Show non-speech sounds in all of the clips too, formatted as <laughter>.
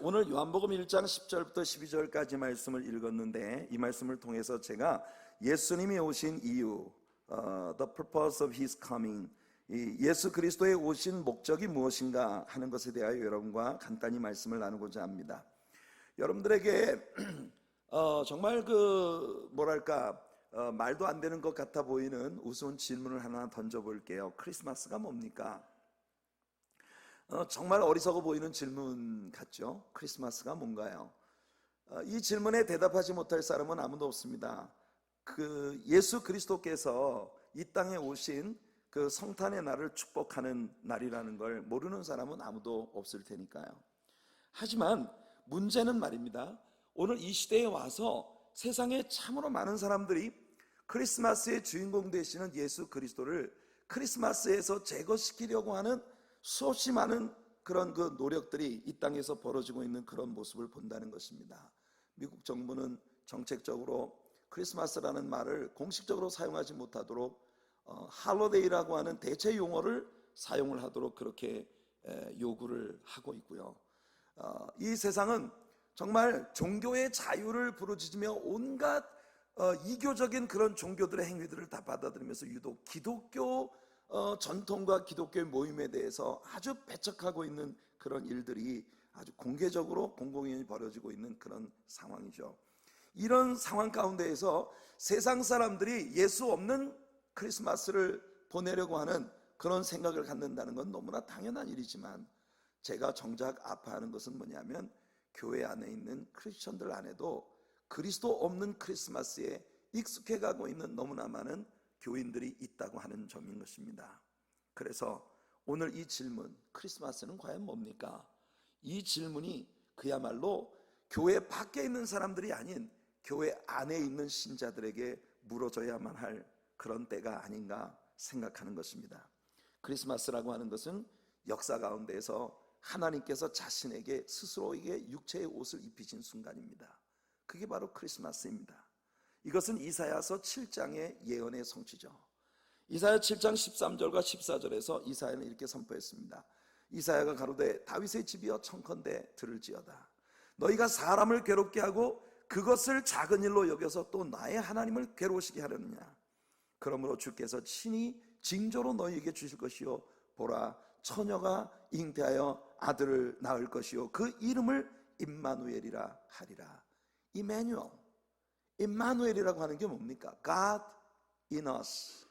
오늘 요한복음 1장 10절부터 12절까지 말씀을 읽었는데 이 말씀을 통해서 제가 예수님이 오신 이유, 어, the purpose of his coming, 이 예수 그리스도의 오신 목적이 무엇인가 하는 것에 대하여 여러분과 간단히 말씀을 나누고자 합니다. 여러분들에게 <clears throat> 어, 정말 그 뭐랄까 어, 말도 안 되는 것 같아 보이는 우스운 질문을 하나 던져볼게요. 크리스마스가 뭡니까? 어, 정말 어리석어 보이는 질문 같죠? 크리스마스가 뭔가요? 어, 이 질문에 대답하지 못할 사람은 아무도 없습니다. 그 예수 그리스도께서 이 땅에 오신 그 성탄의 날을 축복하는 날이라는 걸 모르는 사람은 아무도 없을 테니까요. 하지만 문제는 말입니다. 오늘 이 시대에 와서 세상에 참으로 많은 사람들이 크리스마스의 주인공 되시는 예수 그리스도를 크리스마스에서 제거시키려고 하는 수없이 많은 그런 그 노력들이 이 땅에서 벌어지고 있는 그런 모습을 본다는 것입니다. 미국 정부는 정책적으로 크리스마스라는 말을 공식적으로 사용하지 못하도록 어, 할로데이라고 하는 대체 용어를 사용을 하도록 그렇게 에, 요구를 하고 있고요. 어, 이 세상은 정말 종교의 자유를 부르짖으며 온갖 어, 이교적인 그런 종교들의 행위들을 다 받아들이면서 유독 기독교 어, 전통과 기독교의 모임에 대해서 아주 배척하고 있는 그런 일들이 아주 공개적으로 공공연히 벌어지고 있는 그런 상황이죠. 이런 상황 가운데에서 세상 사람들이 예수 없는 크리스마스를 보내려고 하는 그런 생각을 갖는다는 건 너무나 당연한 일이지만 제가 정작 아파하는 것은 뭐냐면 교회 안에 있는 크리스천들 안에도 그리스도 없는 크리스마스에 익숙해 가고 있는 너무나 많은 교인들이 있다고 하는 점인 것입니다. 그래서 오늘 이 질문, 크리스마스는 과연 뭡니까? 이 질문이 그야말로 교회 밖에 있는 사람들이 아닌 교회 안에 있는 신자들에게 물어줘야만 할 그런 때가 아닌가 생각하는 것입니다. 크리스마스라고 하는 것은 역사 가운데에서 하나님께서 자신에게 스스로에게 육체의 옷을 입히신 순간입니다. 그게 바로 크리스마스입니다. 이것은 이사야서 7장의 예언의 성취죠. 이사야 7장 13절과 14절에서 이사야는 이렇게 선포했습니다. 이사야가 가로되 다윗의 집이여 청컨대 들을지어다. 너희가 사람을 괴롭게 하고 그것을 작은 일로 여겨서 또 나의 하나님을 괴로우시게 하려느냐. 그러므로 주께서 친히 징조로 너희에게 주실 것이요 보라 처녀가 잉태하여 아들을 낳을 것이요 그 이름을 임마누엘이라 하리라. 이메뉴얼 임마누엘이라고 하는 게 뭡니까? God in us.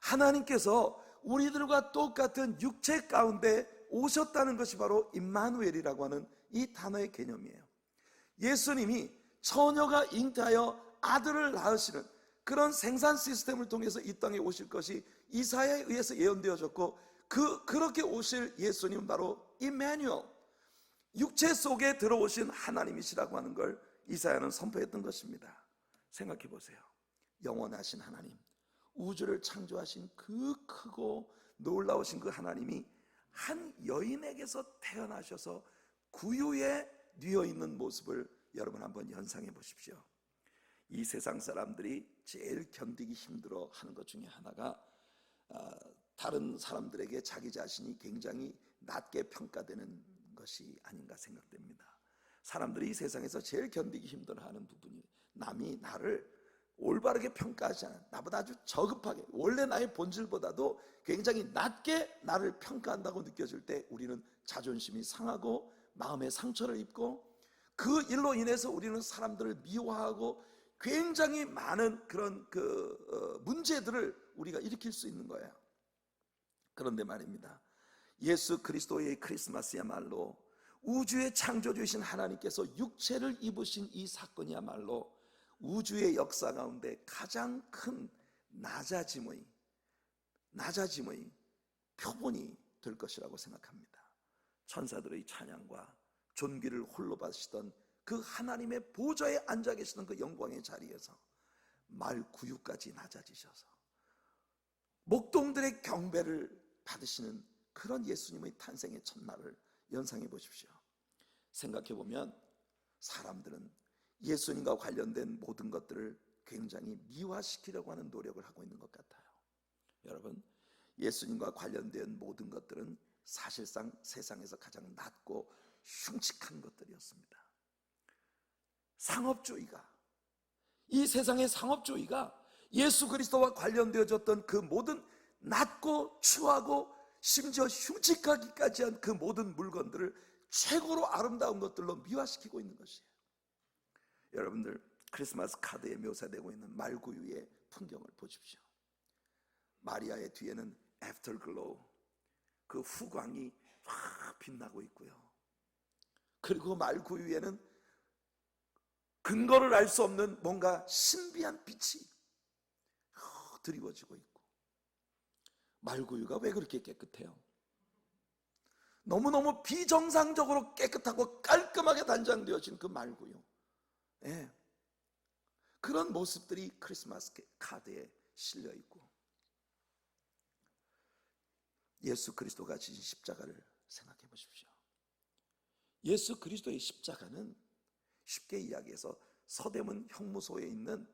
하나님께서 우리들과 똑같은 육체 가운데 오셨다는 것이 바로 임마누엘이라고 하는 이 단어의 개념이에요. 예수님이 처녀가 잉태하여 아들을 낳으시는 그런 생산 시스템을 통해서 이 땅에 오실 것이 이사야에 의해서 예언되어졌고 그 그렇게 오실 예수님은 바로 임마누엘 육체 속에 들어오신 하나님이시라고 하는 걸 이사야는 선포했던 것입니다. 생각해 보세요. 영원하신 하나님, 우주를 창조하신 그 크고 놀라우신 그 하나님이 한 여인에게서 태어나셔서 구유에 뉘어 있는 모습을 여러분 한번 연상해 보십시오. 이 세상 사람들이 제일 견디기 힘들어 하는 것 중에 하나가 아, 다른 사람들에게 자기 자신이 굉장히 낮게 평가되는 것이 아닌가 생각됩니다. 사람들이 이 세상에서 제일 견디기 힘들어 하는 부분이 남이 나를 올바르게 평가하지 않아 나보다 아주 저급하게 원래 나의 본질보다도 굉장히 낮게 나를 평가한다고 느껴질 때 우리는 자존심이 상하고 마음의 상처를 입고 그 일로 인해서 우리는 사람들을 미워하고 굉장히 많은 그런 그 어, 문제들을 우리가 일으킬 수 있는 거예요. 그런데 말입니다. 예수 그리스도의 크리스마스야말로 우주의 창조주이신 하나님께서 육체를 입으신 이 사건이야말로 우주의 역사 가운데 가장 큰 낮아짐의 낮아짐의 표본이 될 것이라고 생각합니다. 천사들의 찬양과 존귀를 홀로 받으시던 그 하나님의 보좌에 앉아 계시던 그 영광의 자리에서 말 구유까지 낮아지셔서 목동들의 경배를 받으시는 그런 예수님의 탄생의 첫날을 연상해 보십시오. 생각해 보면 사람들은 예수님과 관련된 모든 것들을 굉장히 미화시키려고 하는 노력을 하고 있는 것 같아요. 여러분, 예수님과 관련된 모든 것들은 사실상 세상에서 가장 낮고 흉측한 것들이었습니다. 상업주의가 이 세상의 상업주의가 예수 그리스도와 관련되어졌던 그 모든 낮고 추하고 심지어 흉측하기까지 한 그 모든 물건들을 최고로 아름다운 것들로 미화시키고 있는 것이에요. 여러분들 크리스마스 카드에 묘사되고 있는 말구유의 풍경을 보십시오. 마리아의 뒤에는 애프터글로우 그 후광이 확 빛나고 있고요. 그리고 말구유에는 근거를 알 수 없는 뭔가 신비한 빛이 드리워지고 있고 말구유가 왜 그렇게 깨끗해요? 너무너무 비정상적으로 깨끗하고 깔끔하게 단장되어진 그 말구유 예. 그런 모습들이 크리스마스 카드에 실려 있고 예수 그리스도가 지신 십자가를 생각해 보십시오. 예수 그리스도의 십자가는 쉽게 이야기해서 서대문 형무소에 있는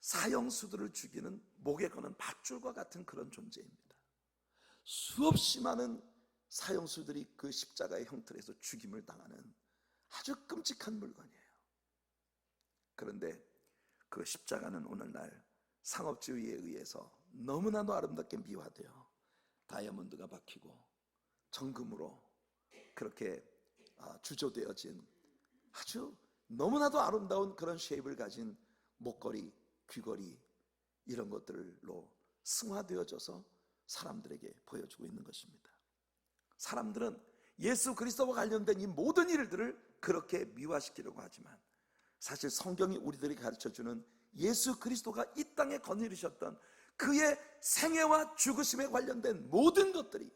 사형수들을 죽이는 목에 거는 밧줄과 같은 그런 존재입니다. 수없이 많은 사형수들이 그 십자가의 형틀에서 죽임을 당하는 아주 끔찍한 물건이에요. 그런데 그 십자가는 오늘날 상업주의에 의해서 너무나도 아름답게 미화되어 다이아몬드가 박히고 정금으로 그렇게 아, 주조되어진 아주 너무나도 아름다운 그런 쉐입을 가진 목걸이, 귀걸이 이런 것들로 승화되어져서 사람들에게 보여주고 있는 것입니다. 사람들은 예수 그리스도와 관련된 이 모든 일들을 그렇게 미화시키려고 하지만 사실 성경이 우리들이 가르쳐 주는 예수 그리스도가 이 땅에 거느리셨던 그의 생애와 죽으심에 관련된 모든 것들이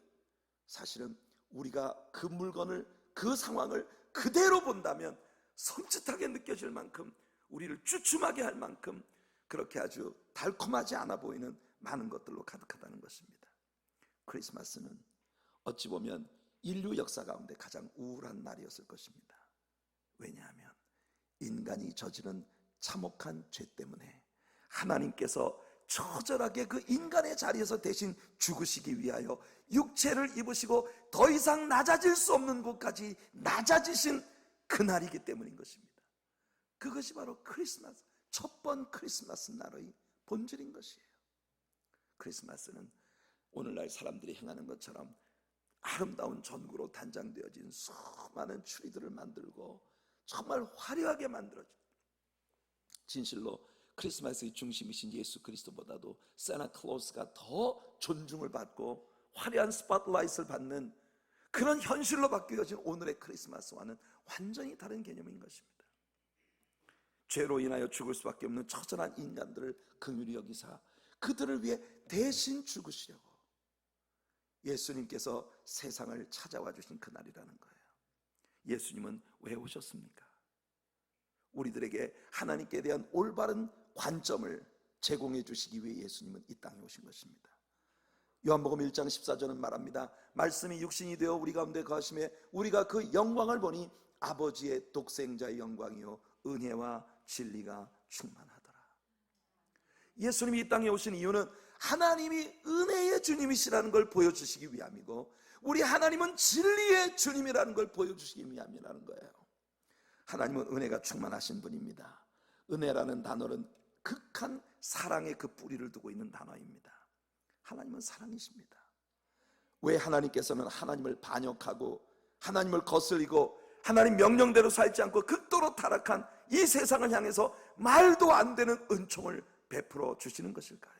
사실은 우리가 그 물건을 그 상황을 그대로 본다면 섬찟하게 느껴질 만큼 우리를 쭈춤하게 할 만큼 그렇게 아주 달콤하지 않아 보이는 많은 것들로 가득하다는 것입니다. 크리스마스는 어찌 보면 인류 역사 가운데 가장 우울한 날이었을 것입니다. 왜냐하면 인간이 저지른 참혹한 죄 때문에 하나님께서 처절하게 그 인간의 자리에서 대신 죽으시기 위하여 육체를 입으시고 더 이상 낮아질 수 없는 곳까지 낮아지신 그날이기 때문인 것입니다. 그것이 바로 크리스마스, 첫 번 크리스마스 날의 본질인 것이에요. 크리스마스는 오늘날 사람들이 행하는 것처럼 아름다운 전구로 단장되어진 수많은 추리들을 만들고 정말 화려하게 만들어진 진실로 크리스마스의 중심이신 예수 그리스도보다도 세나클로스가 더 존중을 받고 화려한 스팟라이트를 받는 그런 현실로 바뀌어진 오늘의 크리스마스와는 완전히 다른 개념인 것입니다. 죄로 인하여 죽을 수밖에 없는 처절한 인간들을 긍휼히 여기사 그들을 위해 대신 죽으시려고 예수님께서 세상을 찾아와 주신 그날이라는 거예요. 예수님은 왜 오셨습니까? 우리들에게 하나님께 대한 올바른 관점을 제공해 주시기 위해 예수님은 이 땅에 오신 것입니다. 요한복음 1장 14절은 말합니다. 말씀이 육신이 되어 우리 가운데 거하심에 우리가 그 영광을 보니 아버지의 독생자의 영광이요 은혜와 진리가 충만하더라. 예수님이 이 땅에 오신 이유는 하나님이 은혜의 주님이시라는 걸 보여주시기 위함이고 우리 하나님은 진리의 주님이라는 걸 보여주시기 위함이라는 거예요. 하나님은 은혜가 충만하신 분입니다. 은혜라는 단어는 극한 사랑의 그 뿌리를 두고 있는 단어입니다. 하나님은 사랑이십니다. 왜 하나님께서는 하나님을 반역하고 하나님을 거슬리고 하나님 명령대로 살지 않고 극도로 타락한 이 세상을 향해서 말도 안 되는 은총을 베풀어 주시는 것일까요?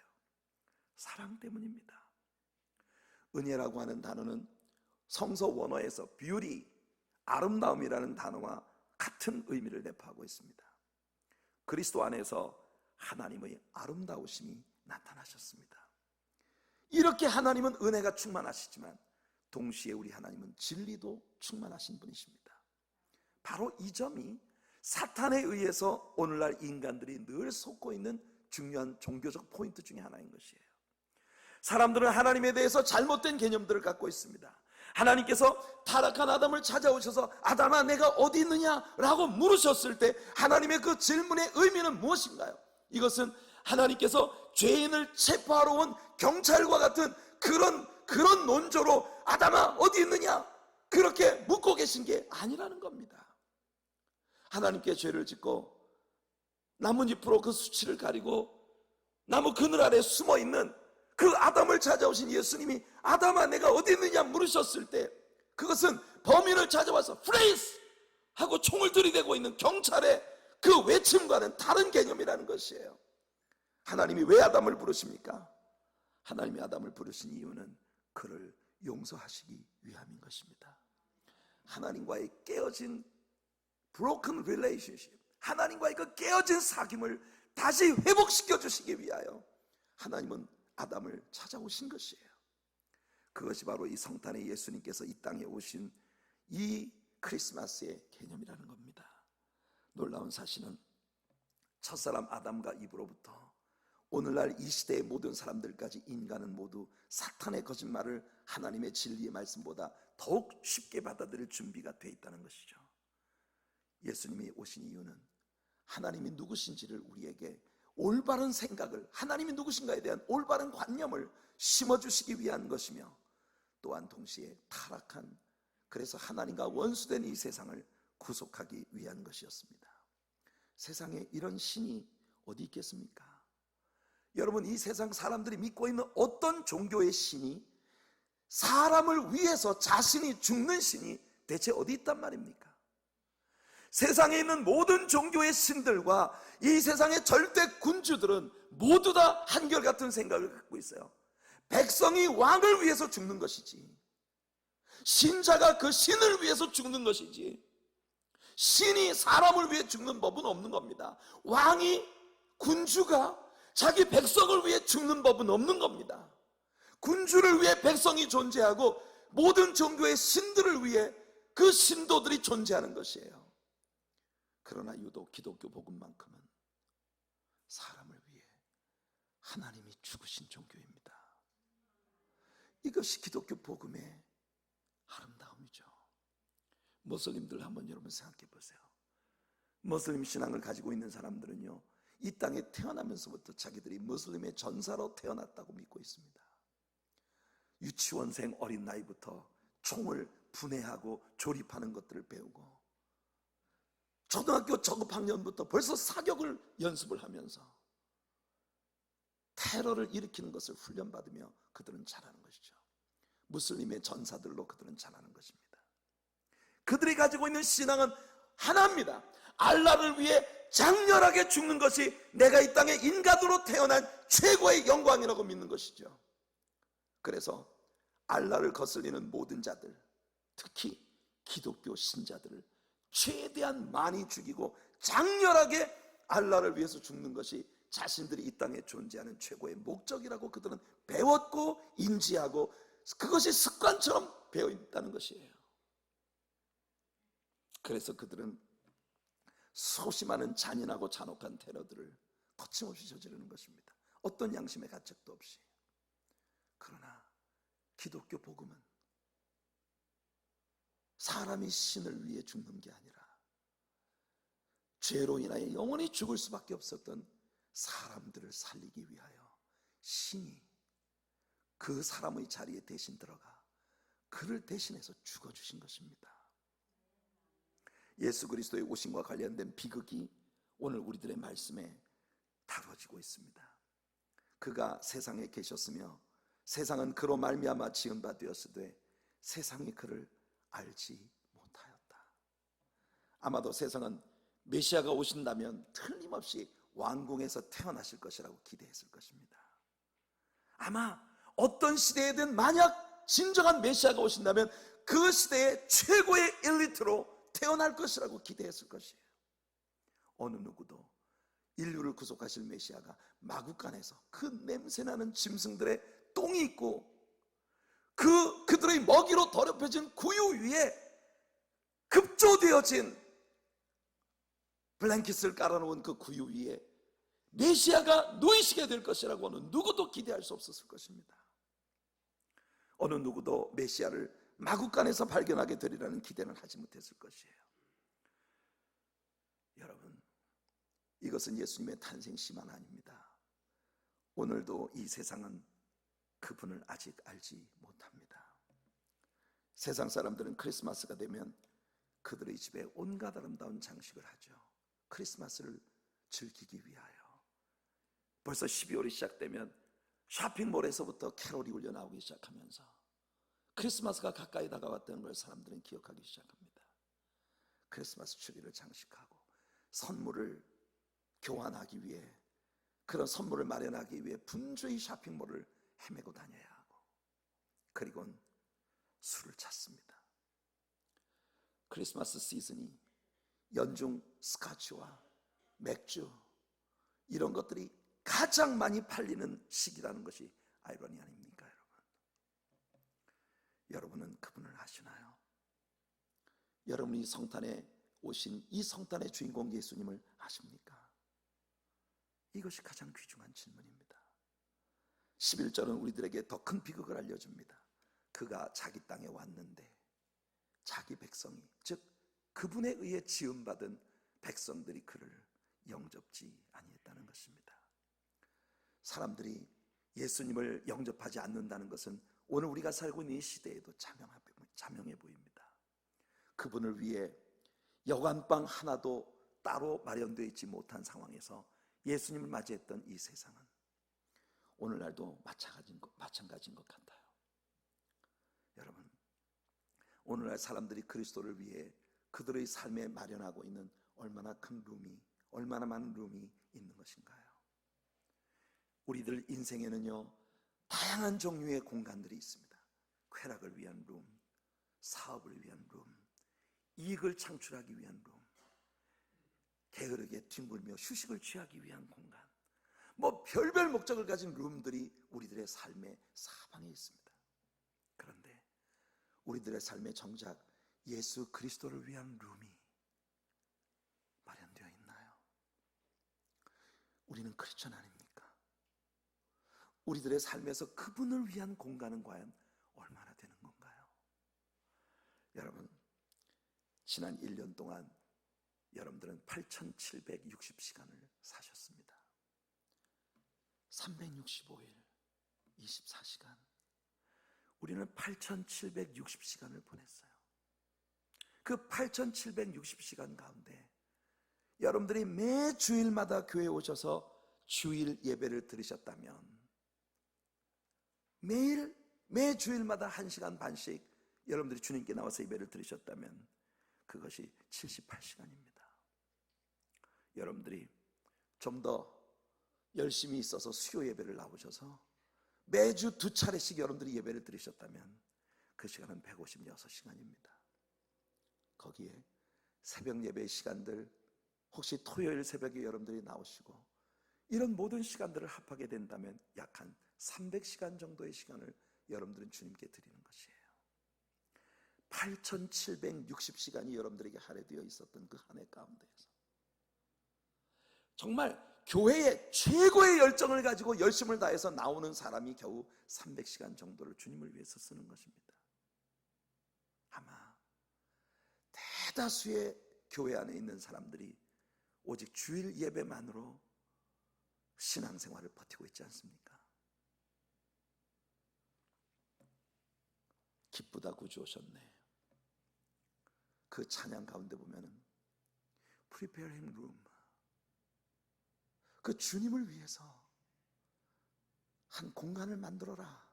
사랑 때문입니다. 은혜라고 하는 단어는 성서 원어에서 beauty, 아름다움이라는 단어와 같은 의미를 내포하고 있습니다. 그리스도 안에서 하나님의 아름다우심이 나타나셨습니다. 이렇게 하나님은 은혜가 충만하시지만 동시에 우리 하나님은 진리도 충만하신 분이십니다. 바로 이 점이 사탄에 의해서 오늘날 인간들이 늘 속고 있는 중요한 종교적 포인트 중에 하나인 것이에요. 사람들은 하나님에 대해서 잘못된 개념들을 갖고 있습니다. 하나님께서 타락한 아담을 찾아오셔서 아담아 내가 어디 있느냐라고 물으셨을 때 하나님의 그 질문의 의미는 무엇인가요? 이것은 하나님께서 죄인을 체포하러 온 경찰과 같은 그런 그런 논조로 아담아 어디 있느냐 그렇게 묻고 계신 게 아니라는 겁니다. 하나님께 죄를 짓고 나뭇잎으로 그 수치를 가리고 나무 그늘 아래 숨어 있는 그 아담을 찾아오신 예수님이 아담아 내가 어디 있느냐 물으셨을 때 그것은 범인을 찾아와서 프레이스 하고 총을 들이대고 있는 경찰의 그 외침과는 다른 개념이라는 것이에요. 하나님이 왜 아담을 부르십니까? 하나님이 아담을 부르신 이유는 그를 용서하시기 위함인 것입니다. 하나님과의 깨어진 broken relationship, 하나님과의 그 깨어진 사귐을 다시 회복시켜 주시기 위하여 하나님은 아담을 찾아오신 것이에요. 그것이 바로 이 성탄의 예수님께서 이 땅에 오신 이 크리스마스의 개념이라는 겁니다. 놀라운 사실은 첫사람 아담과 이브로부터 오늘날 이 시대의 모든 사람들까지 인간은 모두 사탄의 거짓말을 하나님의 진리의 말씀보다 더욱 쉽게 받아들일 준비가 돼 있다는 것이죠. 예수님이 오신 이유는 하나님이 누구신지를 우리에게 올바른 생각을 하나님이 누구신가에 대한 올바른 관념을 심어주시기 위한 것이며 또한 동시에 타락한 그래서 하나님과 원수된 이 세상을 구속하기 위한 것이었습니다. 세상에 이런 신이 어디 있겠습니까? 여러분 이 세상 사람들이 믿고 있는 어떤 종교의 신이 사람을 위해서 자신이 죽는 신이 대체 어디 있단 말입니까? 세상에 있는 모든 종교의 신들과 이 세상의 절대 군주들은 모두 다 한결같은 생각을 갖고 있어요. 백성이 왕을 위해서 죽는 것이지. 신자가 그 신을 위해서 죽는 것이지. 신이 사람을 위해 죽는 법은 없는 겁니다. 왕이 군주가 자기 백성을 위해 죽는 법은 없는 겁니다. 군주를 위해 백성이 존재하고 모든 종교의 신들을 위해 그 신도들이 존재하는 것이에요. 그러나 유독 기독교 복음만큼은 사람을 위해 하나님이 죽으신 종교입니다. 이것이 기독교 복음의 아름다움이죠. 모슬림들 한번 여러분 생각해 보세요. 모슬림 신앙을 가지고 있는 사람들은요, 이 땅에 태어나면서부터 자기들이 무슬림의 전사로 태어났다고 믿고 있습니다. 유치원생 어린 나이부터 총을 분해하고 조립하는 것들을 배우고 초등학교 저급학년부터 벌써 사격을 연습을 하면서 테러를 일으키는 것을 훈련받으며 그들은 잘하는 것이죠. 무슬림의 전사들로 그들은 잘하는 것입니다. 그들이 가지고 있는 신앙은 하나입니다. 알라를 위해 장렬하게 죽는 것이 내가 이 땅에 인간으로 태어난 최고의 영광이라고 믿는 것이죠. 그래서 알라를 거슬리는 모든 자들, 특히 기독교 신자들을 최대한 많이 죽이고 장렬하게 알라를 위해서 죽는 것이 자신들이 이 땅에 존재하는 최고의 목적이라고 그들은 배웠고 인지하고 그것이 습관처럼 배어 있다는 것이에요. 그래서 그들은 많은 잔인하고 잔혹한 테러들을 거침없이 저지르는 것입니다. 어떤 양심의 가책도 없이. 그러나 기독교 복음은 사람이 신을 위해 죽는 게 아니라 죄로 인하여 영원히 죽을 수밖에 없었던 사람들을 살리기 위하여 신이 그 사람의 자리에 대신 들어가 그를 대신해서 죽어주신 것입니다. 예수 그리스도의 오심과 관련된 비극이 오늘 우리들의 말씀에 다뤄지고 있습니다. 그가 세상에 계셨으며 세상은 그로 말미암아 지은 바 되었으되 세상이 그를 알지 못하였다. 아마도 세상은 메시아가 오신다면 틀림없이 왕궁에서 태어나실 것이라고 기대했을 것입니다. 아마 어떤 시대에든 만약 진정한 메시아가 오신다면 그 시대의 최고의 엘리트로 태어날 것이라고 기대했을 것이에요. 어느 누구도 인류를 구속하실 메시아가 마구간에서 그 냄새나는 짐승들의 똥이 있고 그 그들의 먹이로 더럽혀진 구유 위에 급조되어진 블랭킷을 깔아놓은 그 구유 위에 메시아가 누이시게 될 것이라고 는 누구도 기대할 수 없었을 것입니다. 어느 누구도 메시아를 마구간에서 발견하게 되리라는 기대는 하지 못했을 것이에요. 여러분, 이것은 예수님의 탄생시만 아닙니다. 오늘도 이 세상은 그분을 아직 알지 못합니다. 세상 사람들은 크리스마스가 되면 그들의 집에 온갖 아름다운 장식을 하죠. 크리스마스를 즐기기 위하여. 벌써 12월이 시작되면 쇼핑몰에서부터 캐롤이 울려 나오기 시작하면서 크리스마스가 가까이 다가왔다는 걸 사람들은 기억하기 시작합니다. 크리스마스 트리를 장식하고 선물을 교환하기 위해 그런 선물을 마련하기 위해 분주히 쇼핑몰을 헤매고 다녀야 하고 그리고는 술을 찾습니다. 크리스마스 시즌이 연중 스카치와 맥주 이런 것들이 가장 많이 팔리는 시기라는 것이 아이러니 아닙니까, 여러분? 여러분은 그분을 아시나요? 여러분이 성탄에 오신 이 성탄의 주인공 예수님을 아십니까? 이것이 가장 귀중한 질문입니다. 11절은 우리들에게 더 큰 비극을 알려줍니다. 그가 자기 땅에 왔는데 자기 백성이 즉 그분에 의해 지음받은 백성들이 그를 영접지 아니했다는 것입니다. 사람들이 예수님을 영접하지 않는다는 것은 오늘 우리가 살고 있는 이 시대에도 자명해, 보입니다. 그분을 위해 여관방 하나도 따로 마련되어 있지 못한 상황에서 예수님을 맞이했던 이 세상은 오늘날도 마찬가지인 것, 마찬가지인 것 같아요. 여러분, 오늘날 사람들이 그리스도를 위해 그들의 삶에 마련하고 있는 얼마나 큰 룸이, 얼마나 많은 룸이 있는 것인가요? 우리들 인생에는요, 다양한 종류의 공간들이 있습니다. 쾌락을 위한 룸, 사업을 위한 룸, 이익을 창출하기 위한 룸, 게으르게 뒹굴며 휴식을 취하기 위한 공간, 뭐 별별 목적을 가진 룸들이 우리들의 삶의 사방에 있습니다. 그런데 우리들의 삶에 정작 예수 그리스도를 위한 룸이 마련되어 있나요? 우리는 크리스천 아닙니까? 우리들의 삶에서 그분을 위한 공간은 과연 얼마나 되는 건가요? 여러분, 지난 1년 동안 여러분들은 8,760시간을 사셨습니다. 365일, 24시간. 우리는 8,760시간을 보냈어요. 그 8,760시간 가운데 여러분들이 매 주일마다 교회에 오셔서 주일 예배를 들으셨다면 매일 매 주일마다 한 시간 반씩 여러분들이 주님께 나와서 예배를 들으셨다면 그것이 78시간입니다. 여러분들이 좀더 열심히 있어서 수요 예배를 나오셔서 매주 두 차례씩 여러분들이 예배를 들으셨다면 그 시간은 156시간입니다. 거기에 새벽 예배의 시간들 혹시 토요일 새벽에 여러분들이 나오시고 이런 모든 시간들을 합하게 된다면 약 한 300시간 정도의 시간을 여러분들은 주님께 드리는 것이에요. 8760시간이 여러분들에게 할애되어 있었던 그 한 해 가운데에서 정말 교회에 최고의 열정을 가지고 열심을 다해서 나오는 사람이 겨우 300시간 정도를 주님을 위해서 쓰는 것입니다. 아마 대다수의 교회 안에 있는 사람들이 오직 주일 예배만으로 신앙생활을 버티고 있지 않습니까? 기쁘다 구주 오셨네. 그 찬양 가운데 보면은 prepare him room. 그 주님을 위해서 한 공간을 만들어라.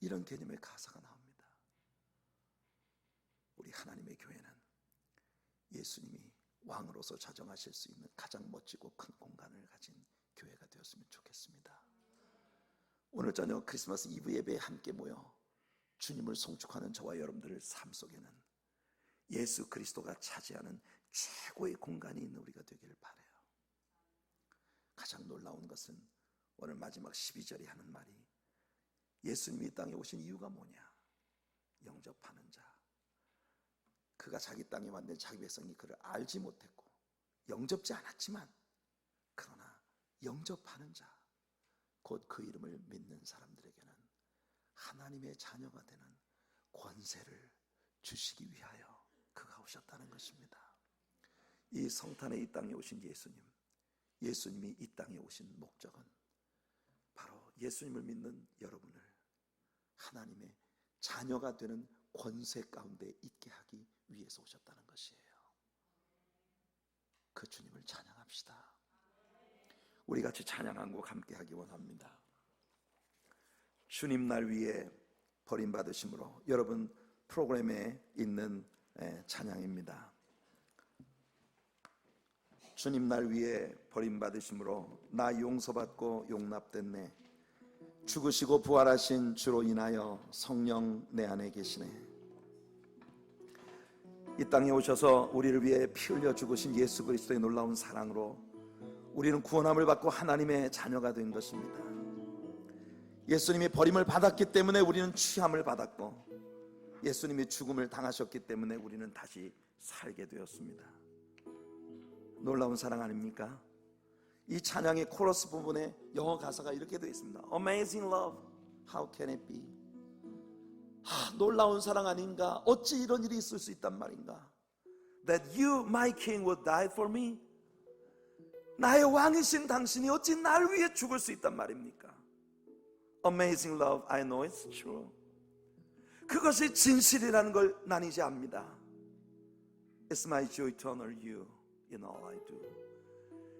이런 개념의 가사가 나옵니다. 우리 하나님의 교회는 예수님이 왕으로서 자정하실 수 있는 가장 멋지고 큰 공간을 가진 교회가 되었으면 좋겠습니다. 오늘 저녁 크리스마스 이브 예배에 함께 모여 주님을 송축하는 저와 여러분들의 삶 속에는 예수 그리스도가 차지하는 최고의 공간이 있는 우리가 되기를 바래요. 가장 놀라운 것은 오늘 마지막 12절이 하는 말이 예수님이 이 땅에 오신 이유가 뭐냐? 영접하는 자. 그가 자기 땅에 왔는데 자기 백성이 그를 알지 못했고 영접지 않았지만 그러나 영접하는 자, 곧 그 이름을 믿는 사람들에게는 하나님의 자녀가 되는 권세를 주시기 위하여 그가 오셨다는 것입니다. 이 성탄에 이 땅에 오신 예수님, 예수님이 이 땅에 오신 목적은 바로 예수님을 믿는 여러분을 하나님의 자녀가 되는 권세 가운데 있게 하기 위해서 오셨다는 것이에요. 그 주님을 찬양합시다. 우리 같이 찬양한 곡 함께 하기 원합니다. 주님 날 위에 버림받으심으로 여러분 프로그램에 있는 예, 찬양입니다. 주님 날 위에 버림받으심으로 나 용서받고 용납됐네. 죽으시고 부활하신 주로 인하여 성령 내 안에 계시네. 이 땅에 오셔서 우리를 위해 피 흘려 죽으신 예수 그리스도의 놀라운 사랑으로 우리는 구원함을 받고 하나님의 자녀가 된 것입니다. 예수님이 버림을 받았기 때문에 우리는 취함을 받았고 예수님이 죽음을 당하셨기 때문에 우리는 다시 살게 되었습니다. 놀라운 사랑 아닙니까? 이 찬양의 코러스 부분에 영어 가사가 이렇게 되어 있습니다. Amazing love, how can it be? 하, 놀라운 사랑 아닌가? 어찌 이런 일이 있을 수 있단 말인가? That you, my king, would die for me. 나의 왕이신 당신이 어찌 날 위해 죽을 수 있단 말입니까? Amazing love, I know it's true. 그것이 진실이라는 걸 난 이제 압니다. It's my joy to honor you in all I do.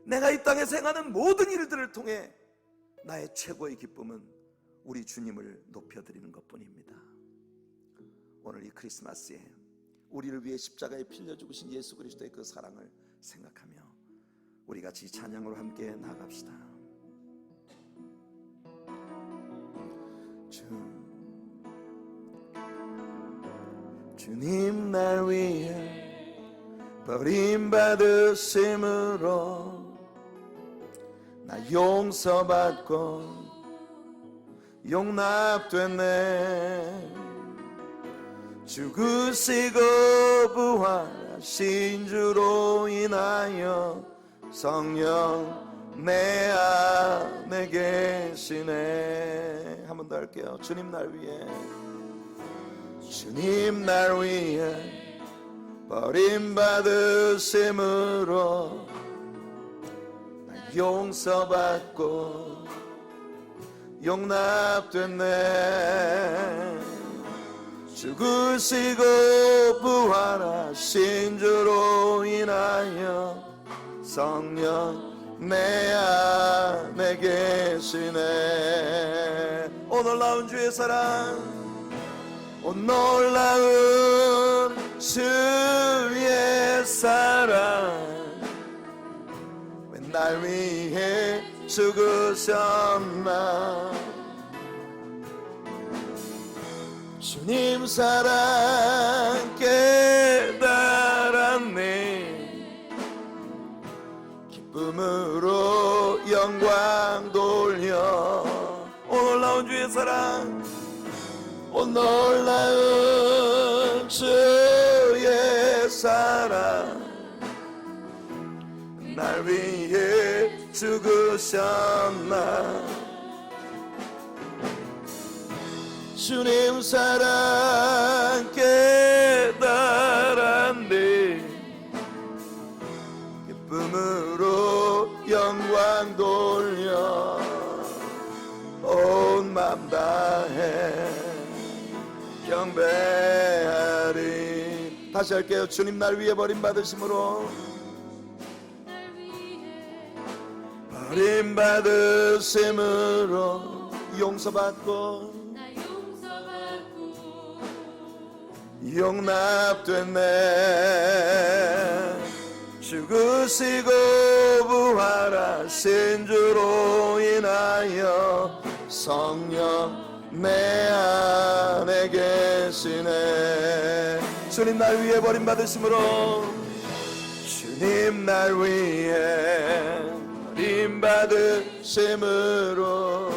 내가 이 땅에 생하는 모든 일들을 통해 나의 최고의 기쁨은 우리 주님을 높여드리는 것 뿐입니다. 오늘 이 크리스마스에 우리를 위해 십자가에 필려 죽으신 예수 그리스도의 그 사랑을 생각하며 우리 같이 찬양으로 함께 나갑시다. 주, 주님 날 위해 버림받으심으로 나 용서받고 용납됐네. 죽으시고 부활하신 주로 인하여 성령 내 안에 계시네. 한 번 더 할게요. 주님 날 위해. 주님 날 위해 버림받으심으로 나 용서받고 용납됐네. 죽으시고 부활하신 주로 인하여 성령 내 안에 계시네. 오 놀라운 주의 사랑. 오 놀라운 주의 사랑. 왜날 위해 죽으셨나 주님 사랑 깨달았네. 기쁨으로 영광 돌려. 오 놀라운 주의 사랑. 오 놀라운 주의 사랑 날 위해 죽으셨나? 주님 사랑 깨달았네. 기쁨으로 영광 돌려 온 맘 다해 경배하리. 다시 할게요. 주님 날 위해 버림받으심으로 버림 받으심으로 용서받고 나 용서받고 용납됐네. 죽으시고 부활하신 주로 인하여 성령 내 안에 계시네. 주님 날 위해 버림받으심으로 주님 날 위해 버림받으심으로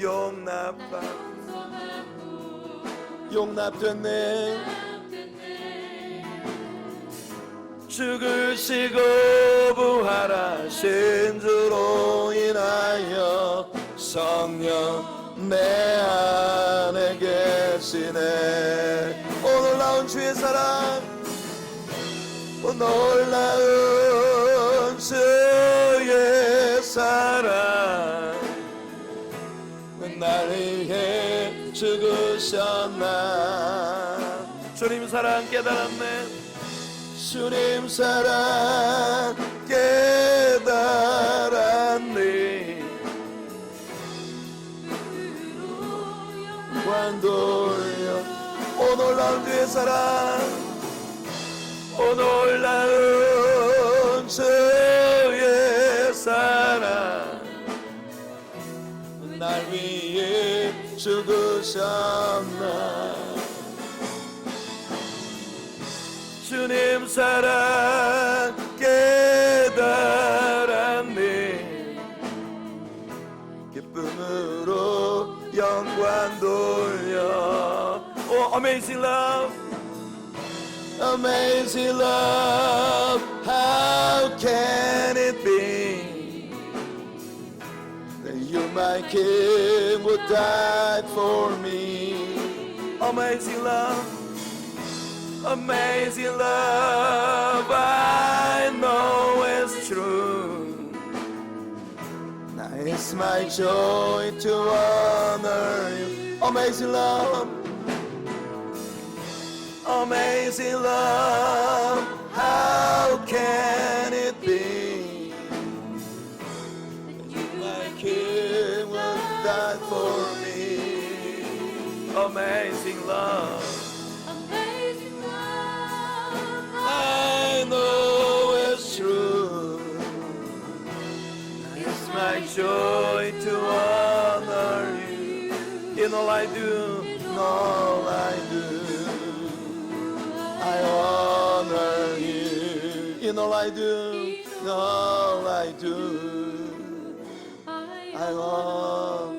용납받 용서받고 용납됐네. 죽으시고 부활하신 주로 인하여 성령 내 안에 계시네. 오 놀라운 주의 사랑 오 놀라운 사랑 날 위해 죽으셨나? 주님 사랑 깨달았네. 주님 사랑 깨달았네. 영광 돌려 오 놀라운 주의 사랑 오 놀라 위해 죽으셨나 주님 사랑 깨달았네 기쁨으로 영광 돌려 오 amazing love amazing love how can my king would die for me. Amazing love amazing love I know it's true. Now it's my joy to honor you. Amazing love amazing love how can amazing love Amazing love. I know it's true. It's my joy to honor you in all I do, in all I do. I honor you in all I do, in all I do. I honor